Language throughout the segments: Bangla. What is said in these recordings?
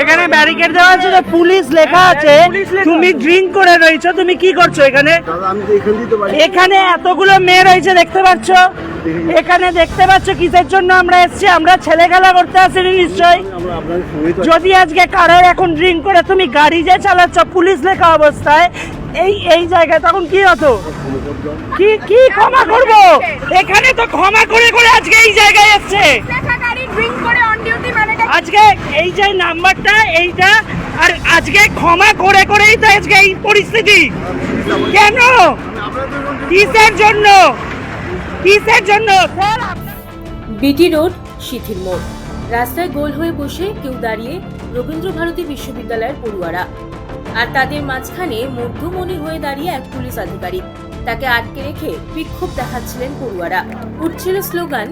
এখানে ব্যারিকেড দেওয়া আছে তো পুলিশ লেখা আছে তুমি ড্রিঙ্ক করে রয়েছো তুমি কি করছ এখানে? দাদা আমি তো এখান এতগুলো মেয়ে রয়েছে দেখতে পাচ্ছ? এখানে দেখতে পাচ্ছ কিসের জন্য আমরা এসেছি? আমরা ছেলে খেলা করতে আসিনি তো যদি আজকে কারোর এখন ড্রিঙ্ক করে তুমি গাড়ি যে চালাচ্ছ পুলিশ লেখা অবস্থায় এই এই জায়গায় তখন কি হতো? কি কি ক্ষমা করব? এখানে তো ক্ষমা করে করে আজকে এই জায়গায় এসছে লেখা গাড়ি ড্রিঙ্ক করে অন ডিউটি মানে আজকে এই যে নাম্বারটা, এইটা, আর আজকে ক্ষমা করে করেই তো আজকে এই পরিস্থিতি। কেন? কিসের জন্য? কিসের জন্য? বিটি রোড, শিথিল মোড়। রাস্তায় গোল হয়ে বসে কেউ দাঁড়িয়ে রবীন্দ্র ভারতী বিশ্ববিদ্যালয়ের পড়ুয়ারা। আর তাদের মাঝখানে মধ্যমণি হয়ে দাঁড়িয়ে এক পুলিশ আধিকারিক তাকে আটকে রেখে বিক্ষোভ দেখাচ্ছিলেন পড়ুয়ারা উঠছিল স্লোগান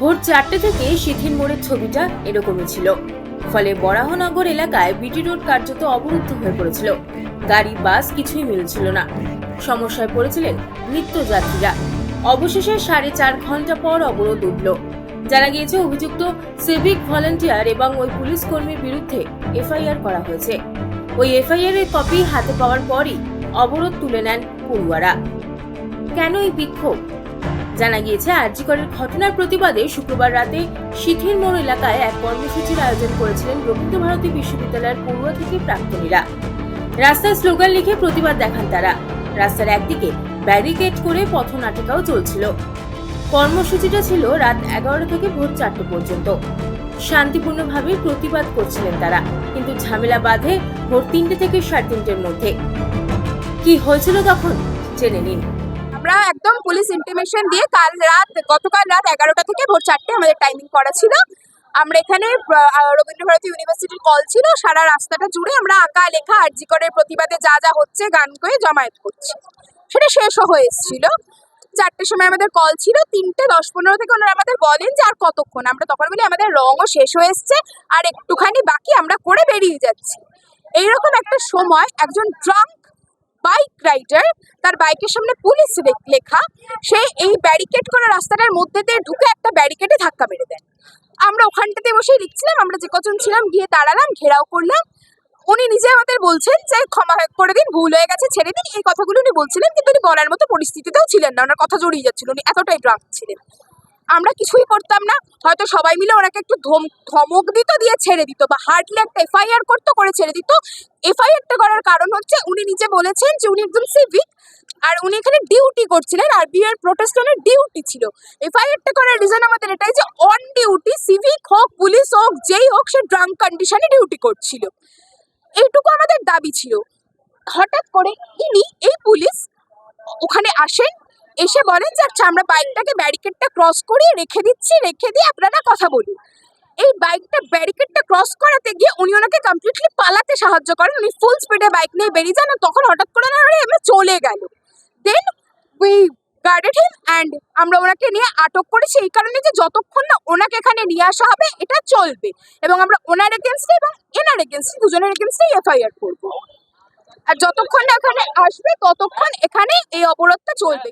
ভোর চারটে থেকে শিথিল মোড়ের ছবিটা এরকমই ছিল ফলে বরাহনগর এলাকায় বিটি রোড কার্যত অবরুদ্ধ হয়ে পড়েছিল গাড়ি বাস কিছুই মিলছিল না সমস্যায় পড়েছিলেন নিত্যযাত্রীরা অবশেষে সাড়ে চার ঘণ্টা পর অবরোধ উঠল। জানা গিয়েছে, অভিযুক্ত সিভিক ভলান্টিয়ার এবং ওই পুলিশ কর্মীর বিরুদ্ধে এফআইআর করা হয়েছে। ওই এফআইআর এর কপি হাতে পাওয়ার পরই অবরোধ তুলে নেন পড়ুয়ারা। কেন এই বিক্ষোভ? জানা গিয়েছে আরজিকরের ঘটনার প্রতিবাদে শুক্রবার রাতে শিথির মোড় এলাকায় এক কর্মসূচির আয়োজন করেছিলেন রবীন্দ্র ভারতী বিশ্ববিদ্যালয়ের পড়ুয়া থেকে প্রাক্তনীরা। রাস্তায় স্লোগান লিখে প্রতিবাদ দেখান তারা। রাস্তার একদিকে ব্যারিকেড করে পথনাটিকাও চলছিল। কর্মসূচিটা ছিল রাত এগারোটা থেকে ভোর চারটে পর্যন্ত। শান্তিপূর্ণভাবে প্রতিবাদ করছিলেন তারা কিন্তু ঝামেলা বাঁধে ভোর তিনটে থেকে সাড়ে তিনটের মধ্যে। কি হয়েছিল তখন? জেনে নিন। আমরা একদম পুলিশ ইন্টিমেশন দিয়ে কাল রাত গতকাল রাত এগারোটা থেকে ভোর চারটে আমাদের টাইমিং করা ছিল। আমরা এখানে আহ, রবীন্দ্র ইউনিভার্সিটির কল ছিল। সারা রাস্তাটা জুড়ে আমরা আঁকা লেখা আরজিকরের প্রতিবাদে যা যা হচ্ছে গান করে জমায়েত করছি। সেটা শেষও হয়ে এসেছিল। চারটের সময় আমাদের কল ছিল, তিনটে, দশ, পনেরো থেকে ওনারা আমাদের বলেন যে আর কতক্ষণ? আমরা তখন বলি, আমাদের রঙও শেষ হয়ে এসছে, আর একটুখানি বাকি আমরা করে বেরিয়ে যাচ্ছি। এইরকম একটা সময় একজন ড্রাঙ্ক বাইক রাইডার তার বাইকের সামনে পুলিশ লেখা, সে এই ব্যারিকেড করা রাস্তাটার মধ্যে দিয়ে ঢুকে একটা ব্যারিকেডে ধাক্কা মেরে দেয়। আমরা ওখানটাতে বসেই লিখছিলাম আমরা যে কজন ছিলাম, গিয়ে দাঁড়ালাম, ঘেরাও করলাম। উনি নিজে আমাদের বলছেন যে, ক্ষমা করে দিন, ভুল হয়ে গেছে, ছেড়ে দিন। এই কথাগুলো উনি বলছিলেন, কিন্তু উনি বলার মতো পরিস্থিতিতেও ছিলেন না। ওনার কথা জড়িয়ে যাচ্ছিল, উনি এতটাই ড্রাঙ্ক ছিলেন। আমরা কিছুই করতাম না। হয়তো সবাই মিলে ওনাকে একটু ধম, ধমক দিত, দিয়ে ছেড়ে দিত, বা হার্ডলি একটা এফআইআর করতো, করে ছেড়ে দিত। এফআইআরটা করার কারণ হচ্ছে, উনি নিজে বলেছেন যে, উনি একজন সিভিক আর উনি এখানে ডিউটি করছিলেন। আর বিয়ের প্রোটেস্টনের ডিউটি ছিল। এফআইআরটা করার রিজন আমাদের এটাই যে অন ডিউটি সিভিক হোক পুলিশ হোক, যেই হোক, সে ড্রাঙ্ক কন্ডিশনে ডিউটি করছিল। এইটুকু আমাদের দাবি ছিল। হঠাৎ করে ইনি এই পুলিশ ওখানে আসেন এসে বলেন যে আচ্ছা আমরা বাইকটাকে ব্যারিকেডটা ক্রস করে রেখে দিচ্ছি, রেখে দিয়ে আপনারা কথা বলুন। এই বাইকটা ব্যারিকেডটা ক্রস করাতে গিয়ে উনি ওনাকে কমপ্লিটলি পালাতে সাহায্য করেন। উনি ফুল স্পিডে বাইক নিয়ে বেরিয়ে যান তখন হঠাৎ করে না চলে গেল। Then we guarded him and আমরা ওনাকে নিয়ে আটক করেছি এই কারণে যে যতক্ষণ না ওনাকে এখানে নিয়ে আসা হবে, এটা চলবে। এবং আমরা ওনার এগেনস্টে এবং এনার এগেনস্টে দুজনের এগেনস্টেই এফআইআর করব। আর যতক্ষণ না এখানে আসবে, ততক্ষণ এখানে এই অবরোধটা চলবে।